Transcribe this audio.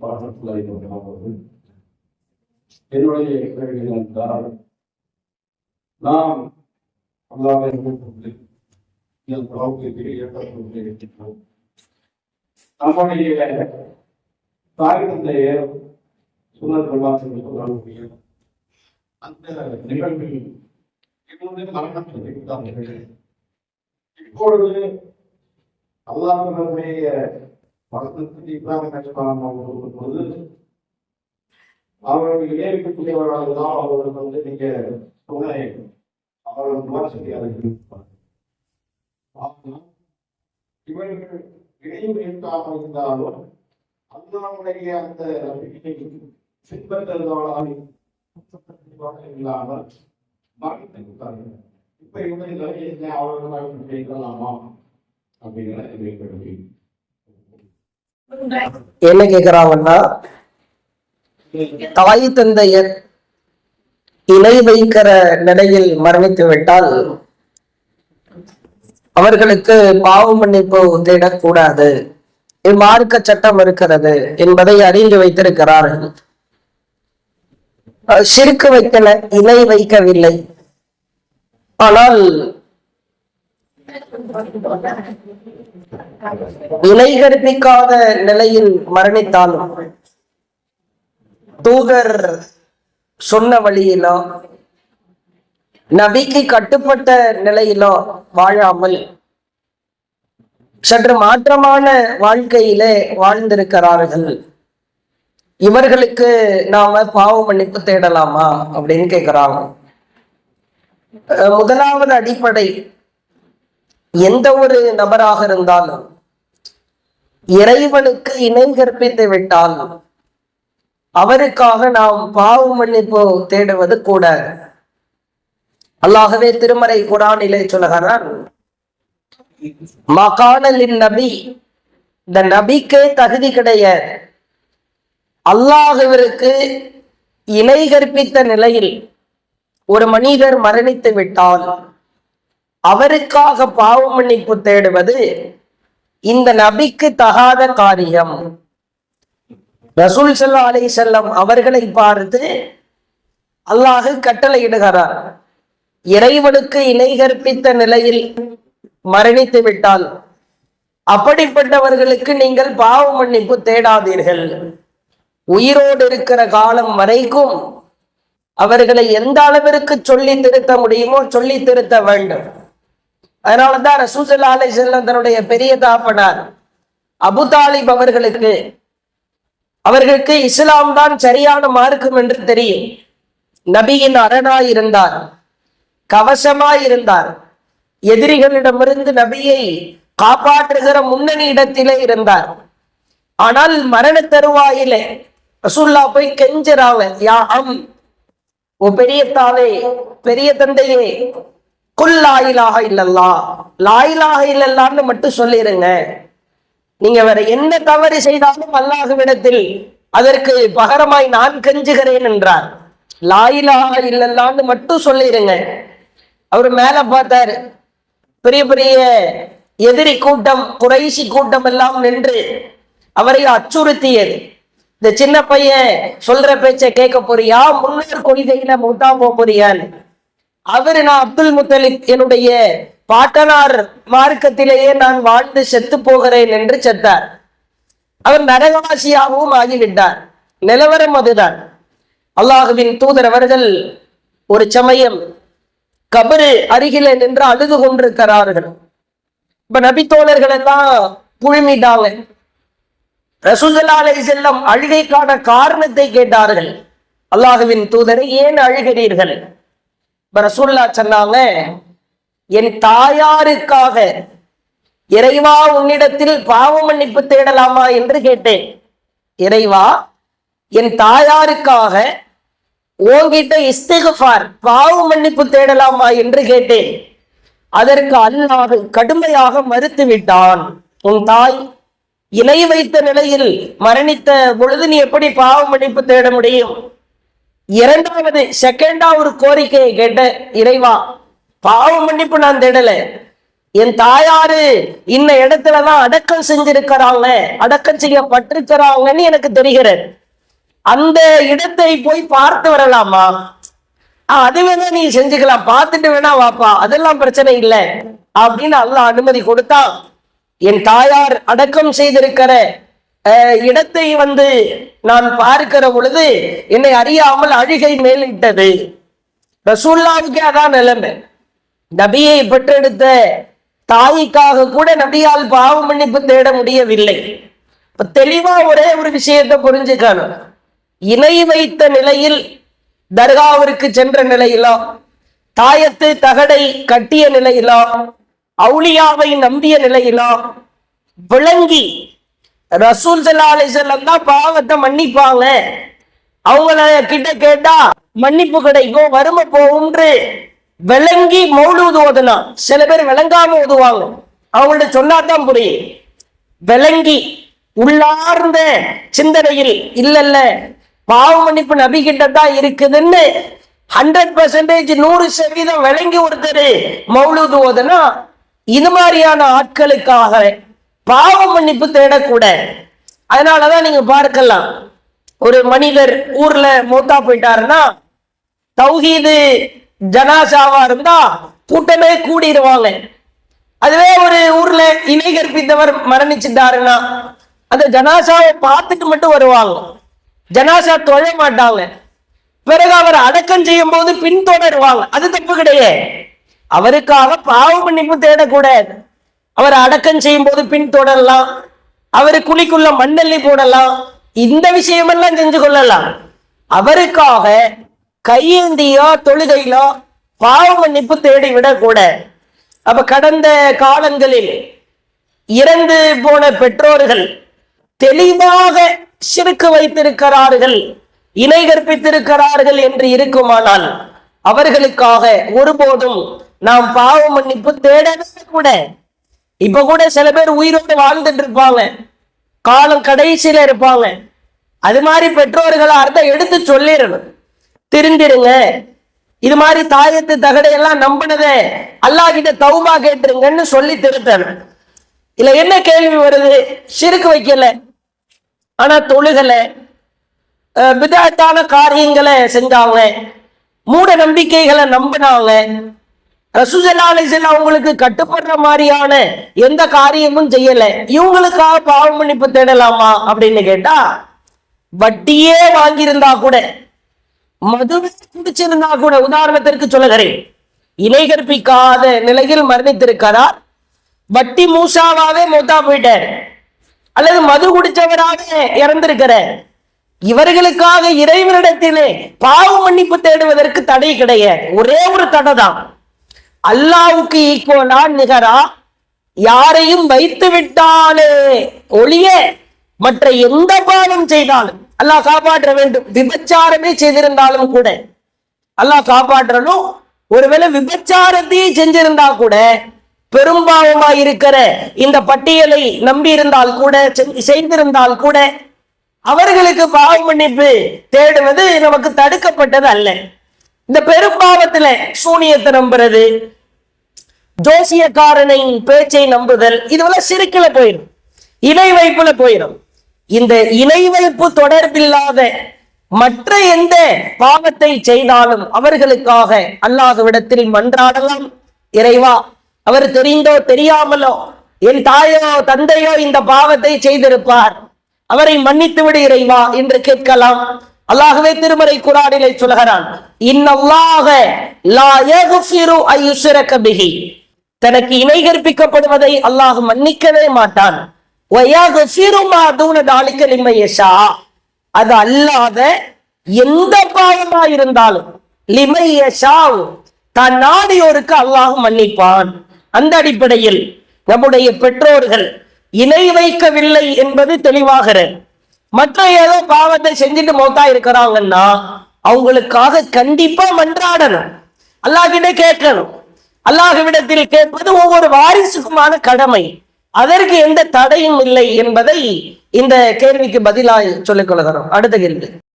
பாடத்தில் என்னுடைய கேள்வி என்றால் நாம் அல்லாவை கூப்பிட்டு நம்முடைய தாய் தந்தைய சுனர் பிரபாசன் சொல்லக்கூடிய அந்த நிகழ்வில் இப்பொழுது மரணம் இப்பொழுது அல்லாஹனுடைய படத்துக்கு இப்ராஹிம் அலிஸ்லாம் அவர்கள் போது அவர்கள் ஏற்கக்கூடியவர்களாக தான் வந்து நீங்க துணை அவர்கள் துவா ஆனால் இவர்கள் இணைவு இருக்காமல் இருந்தாலும் அல்லாவுடைய அந்த நம்பிக்கையை இல்லாமல் மரணத்தை இப்ப இவங்க நிலை கேட்கலாமா அப்படிங்கிற கேள்வி என்ன கேக்குறாங்கன்னா தாய் தந்தையர் இணை வைக்கிற நிலையில் மரணித்து விட்டால் அவர்களுக்கு பாவ மன்னிப்பு தேடக்கூடாது இம்மார்க்க சட்டம் இருக்கிறது என்பதை அறிந்து வைத்திருக்கிறார்கள். சிறுக்கு வைக்கல இணை வைக்கவில்லை. ஆனால் இணை கற்பிக்காத நிலையில் மரணித்தாலும் தூதர் சொன்ன வழியிலோ நபிக்கு கட்டுப்பட்ட நிலையிலோ வாழாமல் சற்று மாற்றமான வாழ்க்கையிலே வாழ்ந்திருக்கிறார்கள். இவர்களுக்கு நாம பாவ மன்னிப்பு தேடலாமா அப்படின்னு கேட்கிறாங்க முதலாவது அடிப்படை எந்த ஒரு நபராக இருந்தாலும் இறைவனுக்கு இணை கற்பித்து விட்டால் அவருக்காக நாம் பாவ மன்னிப்பு தேடுவது கூட அல்லாகவே திருமறை குரானிலே சொல்லுகிறார். மகானலின் நபி. இந்த நபிக்கே தகுதி கிடையாது. அல்லாஹவருக்கு இணை கற்பித்த நிலையில் ஒரு மனிதர் மரணித்து விட்டால் அவருக்காக பாவ மன்னிப்பு தேடுவது இந்த நபிக்கு தகாத காரியம். ரசூல் சல்லா அலை செல்லம் அவர்களை பார்த்து அல்லாஹு கட்டளையிடுகிறார். இறைவனுக்கு இணை கற்பித்த நிலையில் மரணித்து விட்டால் அப்படிப்பட்டவர்களுக்கு நீங்கள் பாவ மன்னிப்பு தேடாதீர்கள். உயிரோடு இருக்கிற காலம் வரைக்கும் அவர்களை எந்த அளவிற்கு சொல்லி திருத்த முடியுமோ சொல்லி திருத்த வேண்டும். அதனாலதான் ரசூசல்லா அலை செல்லம் தன்னுடைய பெரிய தாப்பனார் அபு தாலிப் அவர்களுக்கு அவர்களுக்கு இஸ்லாம் தான் சரியான மார்க்கம் என்று தெரியும். நபியின் அரணாய் இருந்தார் கவசமாய் இருந்தார் எதிரிகளிடமிருந்து நபியை காப்பாற்றுகிற முன்னணி இடத்திலே இருந்தார். ஆனால் மரண தருவாயிலே ரசூல்லா போய் கெஞ்சுறாங்க யா அம் ஓ பெரிய தாவே பெரிய தந்தையே குல் லாயிலாக இல்லல்லா லாயிலாக இல்லல்லான்னு மட்டும் சொல்லிடுங்க நீங்க வேற என்ன தவறு செய்தாலும் அல்லாஹுவிடத்தில் அதற்கு பகரமாய் நான் கெஞ்சுகிறேன் என்றார். லாயிலாக இல்லல்லான்னு மட்டும் சொல்லிடுங்க அவர் மேல பார்த்தாரு. பெரிய பெரிய எதிரி கூட்டம் குறைசி கூட்டம் எல்லாம் நின்று அவரை அச்சுறுத்தியது. இந்த சின்ன பையன் சொல்ற பேச்சை கேட்க போறியா? முன்னேற் கொள்கையில முட்டா போறியான்னு. அவர் நான் அப்துல் முத்தலிப் என்னுடைய பாட்டனார் மார்க்கத்திலேயே நான் வாழ்ந்து செத்து போகிறேன் என்று செத்தார். அவர் நரகவாசியாகவும் ஆகிவிட்டார். நிலவரம் அதுதான். அல்லாஹுவின் தூதர் அவர்கள் ஒரு சமயம் கபரு அருகில நின்று அழுது கொண்டிருக்கிறார்கள். இப்ப நபித்தோழர்கள் எல்லாம் புழுமிட்டாங்க. ரசூசல்லா அலை செல்லம் அழுகைக்கான காரணத்தை கேட்டார்கள். அல்லாஹுவின் தூதரை ஏன் அழுகிறீர்கள்? இப்ப ரசூல்லா சொன்னாங்க என் தாயாருக்காக இறைவா உன்னிடத்தில் பாவ மன்னிப்பு தேடலாமா? என்று கேட்டேன். இறைவா என் தாயாருக்காக உன்கிட்ட இஸ்திகஃபார் பாவ மன்னிப்பு தேடலாமா? என்று கேட்டேன். அதற்கு அல்லாஹ் கடுமையாக மறுத்து விட்டான். உன் தாய் இணை வைத்த நிலையில் மரணித்த பொழுது நீ எப்படி பாவ மன்னிப்பு தேட முடியும்? இரண்டாவது செகண்டா ஒரு கோரிக்கையை கேட்ட இறைவா பாவ மன்னிப்பு நான் தேடல. என் தாயாரு இந்த இடத்துலதான் அடக்கம் செஞ்சிருக்கிறாங்க அடக்கம் செய்யப்பட்டிருக்கிறாங்கன்னு எனக்கு தெரிகிறது. அந்த இடத்தை போய் பார்த்து வரலாமா? ஆ, அது வேணா நீ செஞ்சுக்கலாம் பார்த்துட்டு வேணா வாப்பா அதெல்லாம் பிரச்சனை இல்லை அப்படின்னு அல்லாஹ் அனுமதி கொடுத்தா என் தாயார் அடக்கம் செய்திருக்கிற இடத்தை வந்து நான் பார்க்கிற பொழுது என்னை அறியாமல் அழுகை மேலிட்டது. ரசூல்லாவுக்கே அதான் நிலைமை. நபியை பெற்றெடுத்த தாய்க்காக கூட நபியால் பாவ மன்னிப்பு தேட முடியவில்லை. இப்ப தெளிவா ஒரே ஒரு விஷயத்தை புரிஞ்சுக்கணும். இணை வைத்த நிலையில் தர்காவிற்கு சென்ற நிலையிலோ தாயத்து தகடை கட்டிய நிலையிலோ அவுளியாவை நம்பிய நிலையிலோ விளங்கி ரசூல் ஸல்லல்லாஹு அலைஹி தான் பாவத்தை மன்னிப்பாங்க. அவங்கள கிட்ட கேட்டா மன்னிப்பு கிடைக்கும் வறுமை போகும்ன்று விளங்கி மௌலூது ஓதுனா சில பேர் விளங்காம ஓதுவாங்க. அவங்கள்ட்ட சொன்னாதான் புரியும். விளங்கி உள்ளார்ந்த சிந்தனையில் இல்ல இல்ல பாவ மன்னிப்பு நபி கிட்ட தான் இருக்குதுன்னு ஹண்ட்ரட் பர்சன்டேஜ் நூறு சதவீதம் விளங்கி ஒருத்தர் மௌலூது ஓதுனா இது மாதிரியான ஆட்களுக்காக பாவ மன்னிப்பு தேடக்கூட அதனாலதான் நீங்க பார்க்கலாம். ஒரு மனிதர் ஊர்ல மூத்தா போயிட்டாருன்னா தௌஹீது ஜனாசாவா இருந்தா கூட்டமே கூடிடுவாங்க அதுவே ஒரு ஊர்ல இணை கற்பித்தவர் மரணிச்சுட்டாருன்னா அந்த ஜனாசாவை பார்த்துட்டு மட்டும் வருவாங்க. ஜனாசா தொழ மாட்டாங்க. பிறகு அவர் அடக்கம் செய்யும் போது பின்தொடருவாங்க. அது தப்பு கிடையாது. அவருக்காக பாவ மன்னிப்பு தேடக்கூடாது. அவர் அடக்கம் செய்யும் போது பின்தொடரலாம் அவர் குழிக்குள்ள மண்ணள்ளி போடலாம். இந்த விஷயமெல்லாம் செஞ்சு கொள்ளலாம். அவருக்காக கையேந்தியோ தொழுகையிலோ பாவ மன்னிப்பு தேடி கூட. அப்ப கடந்த காலங்களில் இறந்து போன பெற்றோர்கள் தெளிவாக சிறுக்கு வைத்திருக்கிறார்கள் இணை கற்பித்திருக்கிறார்கள் என்று இருக்குமானால் அவர்களுக்காக ஒருபோதும் நாம் பாவ மன்னிப்பு தேடவே கூட இப்ப கூட சில பேர் உயிரோடு வாழ்ந்துட்டு இருப்பாங்க காலம் கடைசியில இருப்பாங்க. அது மாதிரி பெற்றோர்களை அர்த்தம் எடுத்து சொல்லிடணும். திருந்திருங்க இது மாதிரி தாயத்து தகடையெல்லாம் நம்பினதே. அல்லாஹ் கிட்ட தௌபா கேட்டுருங்கன்னு சொல்லி திருத்தணும். இல்ல என்ன கேள்வி வருது? சிறுக்கு வைக்கல. ஆனா தொழுகல. விதத்தான காரியங்களை செஞ்சாங்க. மூட நம்பிக்கைகளை நம்பினாங்க. ரசூசல்லா அவங்களுக்கு கட்டுப்படுற மாதிரியான எந்த காரியமும் செய்யல. இவங்களுக்காக பாவ மன்னிப்பு தேடலாமா அப்படின்னு கேட்டா வட்டியே வாங்கியிருந்தா கூட மது குடிச்சிருந்தா கூட உதாரணத்திற்கு சொல்லுகிறேன். இணை கற்பிக்காத நிலையில் மரணித்திருக்கிறார். வட்டி மூசாவாவே மூத்தா போயிட்டார். அல்லது மது குடிச்சவராக இறந்திருக்கிறார். இவர்களுக்காக இறைவனிடத்திலே பாவ மன்னிப்பு தேடுவதற்கு தடை கிடையாது. ஒரே ஒரு தடை தான் அல்லாவுக்கு ஈக்குவலா நிகரா? யாரையும் வைத்து விட்டாலே ஒளிய மற்ற எந்த பாவம் செய்தாலும் அல்லாஹ் காப்பாற்ற வேண்டும். விபச்சாரமே செய்திருந்தாலும் கூட அல்லாஹ் காப்பாற்றணும் ஒருவேளை விபச்சாரத்தையே செஞ்சிருந்தா கூட பெரும்பாவமா இருக்கிற இந்த பட்டியலை நம்பி இருந்தால் கூட செஞ்சு- செய்திருந்தால் கூட அவர்களுக்கு பாவ மன்னிப்பு தேடுவது நமக்கு தடுக்கப்பட்டது அல்ல இந்த பெரும்பாவத்துல சூனியத்தை நம்புறது ஜோசியக்காரனின் பேச்சை நம்புதல் இதுவெல்லாம் சிறுக்கில போயிடும் இணை வைப்புல போயிடும் இந்த இணை வைப்பு தொடர்பில்லாத மற்ற எந்த பாவத்தை செய்தாலும் அவர்களுக்காக அல்லாதவிடத்தில் மன்றாடலாம். இறைவா அவர் தெரிந்தோ தெரியாமலோ என் தாயோ தந்தையோ இந்த பாவத்தை செய்திருப்பார். அவரை மன்னித்து விடு இறைவா என்று கேட்கலாம். அல்லாகவே திருமறை குரானிலே சொல்கிறான் இன்னல்லாக லா யக்ஃபிரு அய்யுஷ்ரக பிஹி. தனக்கு இணை கற்பிக்கப்படுவதை அல்லாஹ் மன்னிக்கவே மாட்டான். அது அல்லாத எந்த பாவமா இருந்தாலும் தான் நாடியோருக்கு அல்லாஹ் மன்னிப்பான். அந்த அடிப்படையில் நம்முடைய பெற்றோர்கள் இணை வைக்கவில்லை என்பது தெளிவாகிறது. மற்ற ஏதோ பாவத்தை செஞ்சுட்டு மௌத்தா இருக்கிறாங்கன்னா அவங்களுக்காக கண்டிப்பா மன்றாடணும். அல்லாஹ்கிட்ட கேட்கணும். அல்லாஹுவிடத்தில் கேட்பது ஒவ்வொரு வாரிசுக்குமான கடமை. அதற்கு எந்த தடையும் இல்லை என்பதை இந்த கேள்விக்கு பதிலாக சொல்லிக் கொள்கிறோம். அடுத்த கேள்வி.